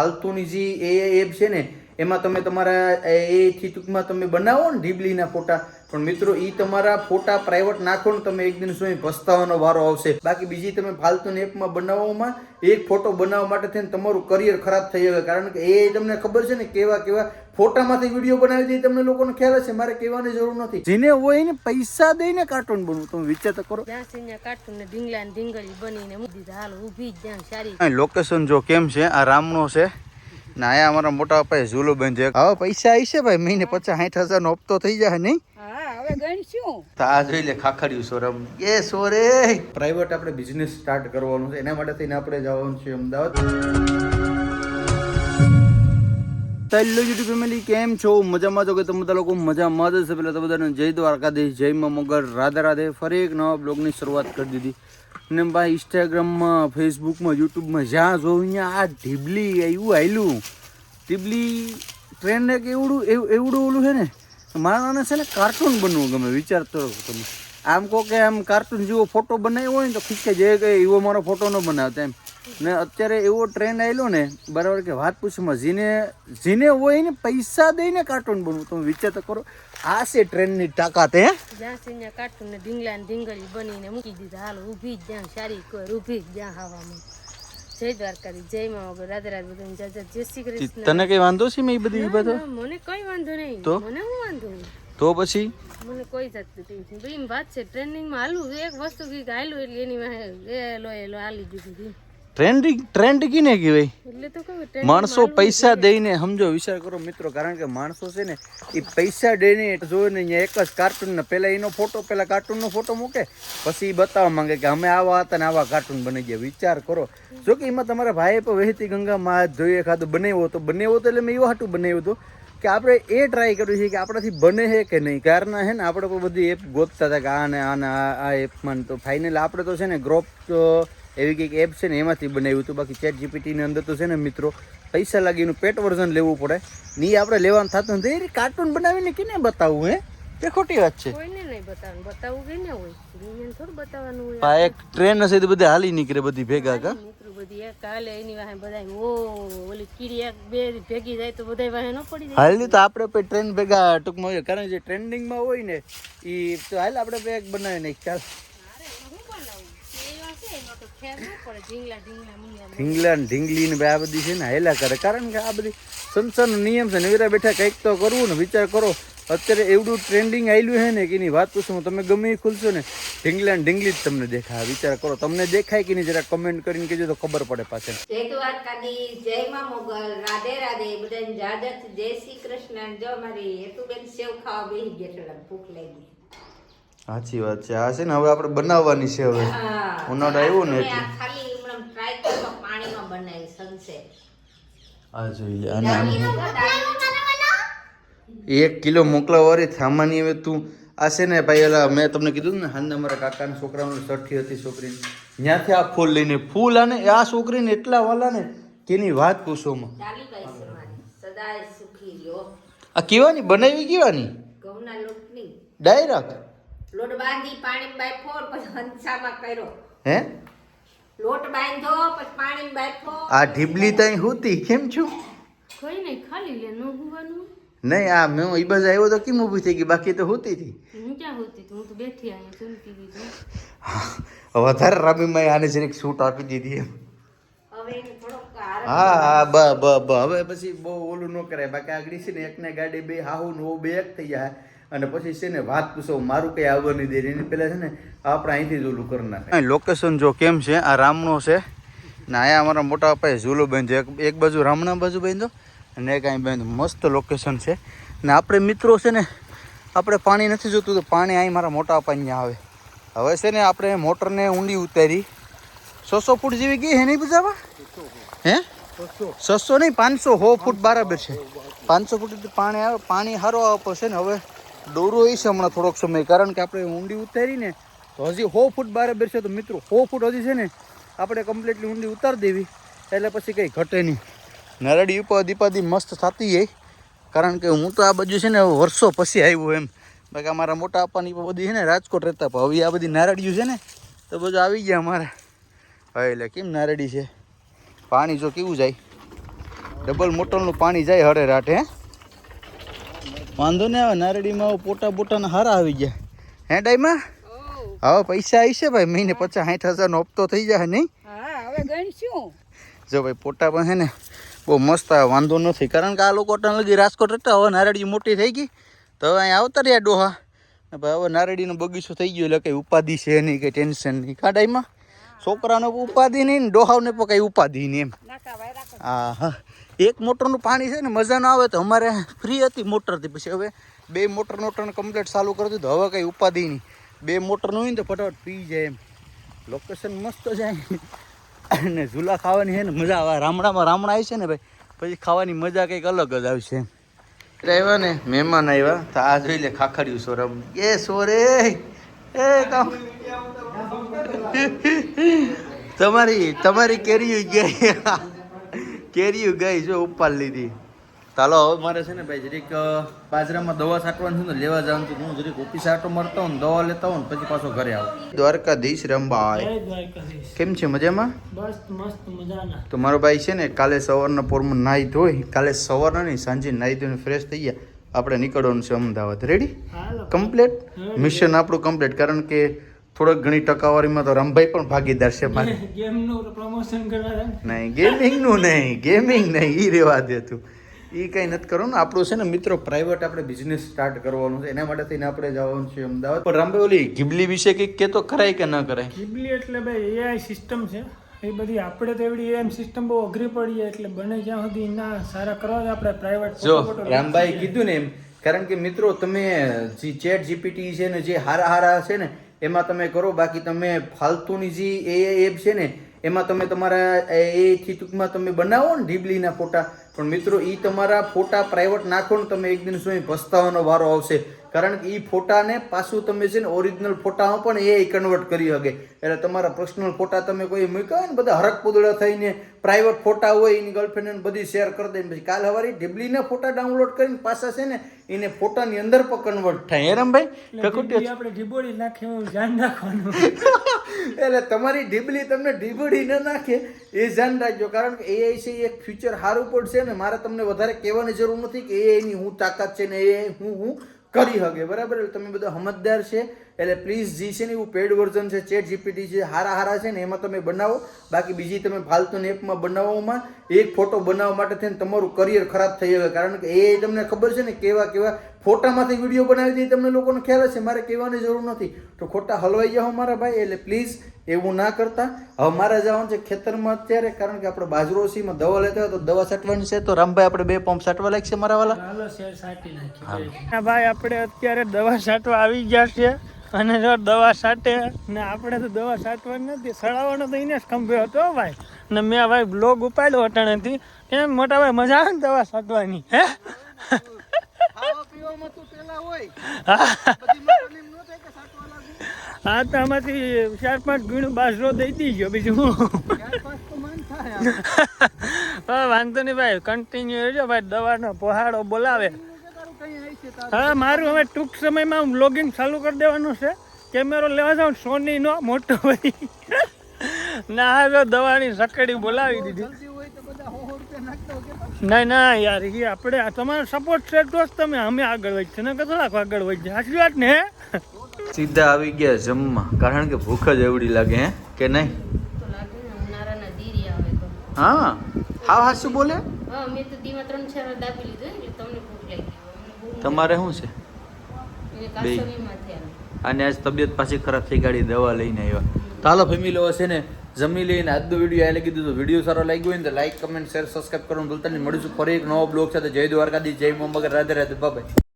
ફાલતુની જે એ એપ છે ને એમાં તમે તમારા એથી ટૂંકમાં તમે બનાવો ને ઢીબલીના ફોટા. પણ મિત્રો એ તમારા ફોટા પ્રાઇવેટ નાખો ને તમે એક દિન સુધી પસ્તાવાનો વારો આવશે. બાકી બીજી તમે ફાલતુની એપમાં બનાવવામાં એક ફોટો બનાવવા માટે થઈને તમારું કરિયર ખરાબ થઈ જાય કારણ કે એ તમને ખબર છે ને કેવા કેવા ફોટામાંથી વીડિયો બનાવી દે તમને લોકોને ખ્યાલ હશે. મારે કહેવાની જરૂર નથી. જેને હોય ને પૈસા દઈને કાર્ટૂન બનવું. તમે વિચાર તો કરો. કાઢતું ને ઢીંગલા ને ઢીંગળી બનીને મૂકી દીધા. હાલ ઊભી જ જ્યાં સારી. લોકેશન જો કેમ છે? આ રામનો છે. ને આયા અમારા મોટા પપ્પાએ ઝૂલો બંધ છે હવે પૈસા આવી છે ભાઈ મહિને પચાસ સાઠ હજાર નો હપ્તો થઈ જાય નહીં? હા હવે ગણશું. તો આ જોઈ લે ખાખડ્યું સોરમ. એ સોરે! પ્રાઇવેટ આપણે બિઝનેસ સ્ટાર્ટ કરવાનું છે એના માટે થઈને આપણે જવાનું છે અમદાવાદ. હેલો યુટ્યુબ ફેમિલી કેમ છો? મજામાં છો કે તમે બધા લોકો મજામાં જ હશે. પહેલાં તો બધાને જય દ્વારકાધીશ, જય માં મગર, રાધે રાધે. ફરી એક નવા બ્લોગની શરૂઆત કરી દીધી. ને ભાઈ ઇન્સ્ટાગ્રામમાં ફેસબુકમાં યુટ્યુબમાં જ્યાં જોઉં અહીંયા આ ઢીબલી એવું આવેલું ઢીબલી ટ્રેન્ડ એક એવડું, એવું, એવડું ઓલું છે ને, મારા નાના છે ને કાર્ટૂન બનવું ગમે, વિચારતો તમે. આમ કહો કે આમ કાર્ટૂન જેવો ફોટો બનાવ્યો હોય ને, તો ખીચે, જે કંઈ એવો મારો ફોટો ન બનાવતા એમ. ને અત્યારે એવો ટ્રેન્ડ આવેલો ને બરાબર કે વાત પૂછમાં જીને જીને હોય ને પૈસા દઈને કાર્ટૂન બનવું. તમે વિચાર તો કરો આ છે ટ્રેનની તાકાત હે? જ્યાં સિંહ કાઢતું ને ઢીંગલા ને ઢીંગળી બનીને મૂકી દીધા. હાલ ઊભી જ જ્યાં સારી કોઈ ઊભી જ જ્યાં હવામાં. જય દ્વારકાધી જય માં રાધે રાધે બધું જય જય જય શ્રી કૃષ્ણ. તને કઈ વાંધો છે મેં એ બધી ના, મને કઈ વાંધો નહીં. તો? મને હું વાંધો નહીં. તો પછી? મને કોઈ જાત ટેન્શન. ભાઈ એમ વાત છે ટ્રેનિંગમાં હાલું એક વસ્તુ કંઈક હાલું એટલે એની વાહે એ લો એ લો હાલી દીધું હતું. ટ્રેન્ડિંગ ટ્રેન્ડ કીને કહેવાય માણસો પૈસા દઈને સમજો વિચાર કરો મિત્રો કારણ કે માણસો છે ને એ પૈસા દઈને જોઈને અહીંયા એક જ કાર્ટૂન ને પેલા એનો ફોટો પહેલાં કાર્ટૂનનો ફોટો મૂકે. પછી એ બતાવવા માંગે કે અમે આવા હતા ને આવા કાર્ટૂન બની ગયા. વિચાર કરો. જો કે એમાં તમારા ભાઈએ પણ વહેતી ગંગામાં હાથ જોઈએ ખાધું બનાવ્યો હતો. બનાવ્યો હતો એટલે મેં એવું હાટું બનાવ્યું હતું કે આપણે એ ટ્રાય કર્યું છે કે આપણાથી બને છે કે નહીં. કારણ હે ને આપણે પણ બધી એપ ગોતતા હતા કે આ ને આ ને આ આ એપમાં તો. ફાઇનલ આપણે તો છે ને ગ્રોપ એવી કંઈક એપ છે ને એમાંથી બનાવ્યું હતું. બાકી ચેટ જીપીટીની અંદર તો છે ને મિત્રો પૈસા લાગીનું પેટ વર્ઝન લેવું પડે. ને આપણે લેવાનું થતું નથી. એ કાર્ટૂન બનાવીને કેને બતાવવું હે? તે ખોટી વાત છે. એક ટ્રેન હશે તો બધા હાલી નીકળે બધી ભેગા કા? મિત્રો બધી એક. કાલે એની વાહે બધા ઓ ઓલી કીડી એક બે ભેગી જાય તો આપણે પછી ટ્રેન ભેગા ટૂંકમાં કારણ કે ટ્રેન્ડિંગમાં હોય ને એ તો હાલ આપણે બનાવી નાખી ચાલ અરે એમાં શું બનાવવું એવા છે એમાં તો ખેર ન પડે ઢીંગલા ઢીંગલા ને ને આ બધી છે ને હેલા કરે. કારણ કે આ બધી સંસારનો નિયમ છે નવીરા બેઠા કંઈક તો કરવું ને, વિચાર કરો. અત્યારે એવડું ટ્રેન્ડિંગ આવેલું છે ને કે એની વાત પૂછું તમે ગમે એ ખુલશો ને, ઢીંગલા ને ઢીંગલી જ તમને દેખાય. વિચાર કરો, તમને દેખાય કે નહીં જરા કમેન્ટ કરીને કહેજો તો ખબર પડે પાછળ. જય દ્વારકાધીશ, જય માં મોગલ, રાધે રાધે, બધાને જાજત, જય શ્રી કૃષ્ણ, જો મારી હેતુબેન સેવ ખાવા બેસી ગયા ભૂખ લાગી. સાચી વાત છે. આ છે ને હવે આપણે બનાવવાની છે હવે. ઉનાળો આવ્યો ને એટલે. ખાલી હમણાં ટ્રાય કરો પાણીમાં બનાવી સનસેટ આ જોઈ લે અને એક કિલો મોકલાવાળી સામાન્ય હવે તું આ છે ને ભાઈ એલા મેં તમને કીધું ને હાલના મારા કાકાના છોકરાનું છઠ્ઠી હતી છોકરીની. ત્યાંથી આ ફૂલ લઈને ફૂલ અને આ છોકરીને એટલા વાલા ને તેની વાત પૂછોમાં આ કેવાની બનાવી કેવાની? ડાયરેક્ટ? લોટ બાંધી પાણી બાફો પછી હંસામાં કર્યો. હે? લોટ બાંધો પછી પાણી બાફો. આ ઢીબલી તઈ હુતી કેમ છું? કોઈ નહીં ખાલી લે ન હોવાનું. નહીં આ મેં એ બાજુ આવ્યો તો કેમ ઊભી થઈ ગઈ? બાકી તો હોતી હતી હું ક્યાં હોતી? હું તો બેઠી અહીંયા ચમકી ગઈ વધારે રામીમાં આને જરીક છૂટ આપી દીધી એમ. હવે થોડોક હા હા બ બ બ. હવે પછી બહુ ઓલું ન કરાય. બાકી આગળ છે ને એકને ગાડી બે હાહુ નો બે એક થઈ જાય. અને પછી છે ને વાત પૂછો, મારું કઈ આવવાની દે, એની પહેલા છે ને આપણે અહીંથી જ ઓલું કરી નાખે. લોકેશન જો કેમ છે? આ રામનો છે. ને અહીંયા અમારા મોટા પપ્પાએ ઝૂલો બાંધ્યો. એક એક બાજુ રામના બાજુ બાંધ્યો અને એક અહીં બાંધો મસ્ત લોકેશન છે. ને આપણે મિત્રો છે ને, આપણે પાણી નથી જોતું તો પાણી અહીં મારા મોટા પપ્પા અહીંયા આવે. હવે છે ને આપણે મોટરને ઊંડી ઉતારી. સો સો ફૂટ જેવી ગઈ હે નહીં બજાવા હે? છસો નહીં, પાંચસો. સો ફૂટ બરાબર છે. પાંચસો ફૂટ પાણી આવે, પાણી સારો આવે છે ને. હવે દોરો એ છે હમણાં થોડોક સમય. કારણ કે આપણે ઊંડી ઉતારીને તો હજી સો ફૂટ બરાબર છે તો મિત્રો સો ફૂટ હજી છે ને આપણે કમ્પ્લીટલી ઊંડી ઉતારી દેવી. એટલે પછી કંઈ ઘટે નહીં. નરડી ઉપર દીપાદી મસ્ત થતી જાય કારણ કે હું તો આ બાજુ છે ને વર્ષો પછી આવ્યો એમ. બાકી અમારા મોટા આપવાની બધી છે ને રાજકોટ રહેતા પણ હવે આ બધી નારડિયું છે ને તો બધું આવી ગયા અમારા. હવે એટલે કેમ નારડી છે? પાણી જો કેવું જાય? ડબલ મોટરનું પાણી જાય હરે રાટે હે? વાંધો ને આવે નારડીમાં પોટા બોટાના હારા આવી ગયા. હે ડાઈમાં હવે પૈસા આવી છે ભાઈ મહિને પચાસ સાઠ હજારનો હપ્તો થઈ જાય નહીં? હા હવે ગણીશું. જો ભાઈ પોટા પણ હે ને બહુ મસ્ત આવે વાંધો નથી. કારણ કે આ લોકો લગી રાજકોટ રહેતા હવે નારડી મોટી થઈ ગઈ. તો હવે અહીંયા આવતા રહ્યા ડોહા. ભાઈ હવે નારડીનો બગીચો થઈ ગયો એટલે કંઈ ઉપાધિ છે નહીં કંઈ ટેન્શન નહીં. કાડાઈમાં છોકરાનો ઉપાધિ નહીં ને ડોહાવને પણ કંઈ ઉપાધિ નહીં એમ. હા એક મોટરનું પાણી છે ને મજા ના આવે તો અમારે ફ્રી હતી મોટરથી. પછી હવે બે મોટર મોટરને કમ્પ્લીટ ચાલુ કરી દીધું. હવે કંઈ ઉપાધિ નહીં. બે મોટરનું હોય ને તો ફટાફટ પી જાય એમ. લોકેશન મસ્ત જાય અને ઝૂલા ખાવાની છે ને મજા આવે. રામડામાં રામડા આવી છે ને ભાઈ પછી ખાવાની મજા કંઈક અલગ જ આવશે એટલે આવ્યા ને મહેમાન આવ્યા. તો આ જોઈ લે ખાખડ્યું સોરમ. એ સોરે! એ કામ. તમારી તમારી કેરી ગઈ. કેરીયું ગઈ જો ઉપાડ લીધી. ચાલો હવે મારે છે ને ભાઈ જરીક બાજરામાં દવા છાંટવાની છે ને લેવા જવાનું હતું હું જરીક ઓફિસ આટો મારતો હું ને દવા લેતા હોઉં ને પછી પાછો ઘરે આવું. દ્વારકાધીશ દ્વારકાધીશ. કેમ છે મજામાં? બસ મસ્ત મજાના. તો મારો ભાઈ છે ને કાલે સવારના પોરમાં નાહી ધોઈ કાલે સવારના નહીં સાંજે નાહી ધોઈને ફ્રેશ થઈ ગયા. આપણે નીકળવાનું છે અમદાવાદ. રેડી કમ્પ્લીટ મિશન આપણું કમ્પ્લીટ કારણ કે થોડોક ઘણી ટકાવારીમાં તો રમભાઈ પણ ભાગીદાર છે મારે. ગેમનું પ્રમોશન કરવા નહીં ગેમિંગનું નહીં ગેમિંગ નહીં એ રેવા દે તું. એ કંઈ નથી કરવાનું. આપણું છે ને મિત્રો પ્રાઇવેટ આપણે બિઝનેસ સ્ટાર્ટ કરવાનું છે. એના માટે થઈને આપણે જવાનું છે અમદાવાદ. પણ રામભાઈ ઓલી ગિબલી વિશે કંઈક કહેતો કરાય કે ન કરાય ગિબલી એટલે ભાઈ એઆઈ સિસ્ટમ છે. એ બધી આપણે તો એવડી એમ સિસ્ટમ બહુ અઘરી પડી જાય એટલે બને જ્યાં સુધી ના સારા કરવા આપણે પ્રાઇવેટ જો રામભાઈ કીધું ને એમ કારણ કે મિત્રો તમે જે ચેટ જીપીટી છે ને જે હારા હારા છે ને એમાં તમે કરો, બાકી તમે ફાલતુની જે એ એપ છે ને, એમાં તમે તમારા એથી ટૂંકમાં તમે બનાવો ને ઢીબલીના ફોટા. પણ મિત્રો એ તમારા ફોટા પ્રાઇવેટ નાખો ને તમે એક દિન સુધી પસ્તાવાનો વારો આવશે. કારણ કે એ ફોટાને પાછું તમે છે ને ઓરિજિનલ ફોટામાં પણ એ કન્વર્ટ કરી શકે. એટલે તમારા પર્સનલ ફોટા તમે કોઈ મૂક્યા હોય ને બધા હરક પુદડા થઈને પ્રાઇવેટ ફોટા હોય એની ગર્લફ્રેન્ડ બધી શેર કરી દે પછી કાલ હવારી ઢીબલીના ફોટા ડાઉનલોડ કરીને પાછા છે ને એને ફોટાની અંદર પણ કન્વર્ટ થાય. હેરમભાઈ આપણે ઢીબોડી નાખીએ એવું ધ્યાન રાખવાનું. એટલે તમારી ઢીબલી તમને ઢીબડી ન નાખે એ ધ્યાન રાખજો. કારણ કે એઆઈ છે એક ફ્યુચર સારું પડશે ને મારે તમને વધારે કહેવાની જરૂર નથી કે એઆઈની હું તાકાત છે ને એ હું હું કરી શકે બરાબર? તમે બધા સમજદાર છે. એટલે પ્લીઝ જે છે ને એવું પેડ વર્ઝન છે ચેટ જીપીટી છે હારા હારા છે ને એમાં તમે બનાવો. બાકી બીજી તમે ફાલતુની એપમાં બનાવવામાં એક ફોટો બનાવવા માટે થઈને તમારું કરિયર ખરાબ થઈ શકે કારણ કે એ તમને ખબર છે ને કેવા કેવા ફોટામાંથી વીડિયો બનાવી દે તમને લોકોને ખ્યાલ હશે મારે કહેવાની જરૂર નથી. તો ખોટા હલવાઈ જાઓ મારા ભાઈ એટલે પ્લીઝ એવું ના કરતા. હવે મારે જવાનું છે ખેતરમાં અત્યારે કારણ કે આપણે બાજરો સીમાં દવા લેતા હોય તો દવા છાંટવાની છે. તો રામભાઈ આપણે બે પંપ છાંટવા લાગશે મારા વાલા? ભાઈ આપણે અત્યારે દવા છાંટવા આવી ગયા છે અને જો દવા છાંટે ને આપણે તો દવા છાંટવાની નથી સડાવવાનો તો એને જ ખંભે હતો ભાઈ. ને મેં ભાઈ બ્લોગ ઉપાડ્યો અટાણેથી. કેમ મોટા ભાઈ મજા આવે ને દવા છાંટવાની હે? હા. તો આમાંથી ચાર પાંચ ગણું બાજરો દઈ દીજો બીજું હા. વાંધો નહીં ભાઈ કન્ટિન્યુ રહેજો ભાઈ દવાનો પહાડો બોલાવે. હા મારું હવે ટૂંક સમયમાં હું બ્લોગિંગ ચાલુ કરી દેવાનું છે. કેમેરો લેવા જાઉં સોનીનો મોટો ભાઈ. ના હવે દવાની સકડી બોલાવી દીધી. ના ના યાર એ આપણે તમારો સપોર્ટ છે તો જ તમે અમે આગળ વધશે ને થોડાક આગળ વધશે સાચી વાત ને સીધા આવી ગયા જમવા. કારણ કે ભૂખ જ એવડી લાગે હે? કે નહીં? તો લાગે ને ઉનાળાના દીરી આવે તો. હા. હા હા શું બોલે તમારે શું છે? અને આજ તબિયત પાછી ખરાબ થઈ ગાડી દવા લઈને આવ્યા. તો હાલો ફેમિલી હશે ને જમી લઈને આજનો વીડિયો આ લગી દીધો. વીડિયો સારો લાગ્યો હોય ને તો લાઈક કમેન્ટ શેર સબસ્ક્રાઈબ કરવાનું ભૂલતા નહીં. મળીશું ફરી એક નવો બ્લોગ સાથે. જય દ્વારકાધી જય મોહમ્મદ રાધે રાધે. બાય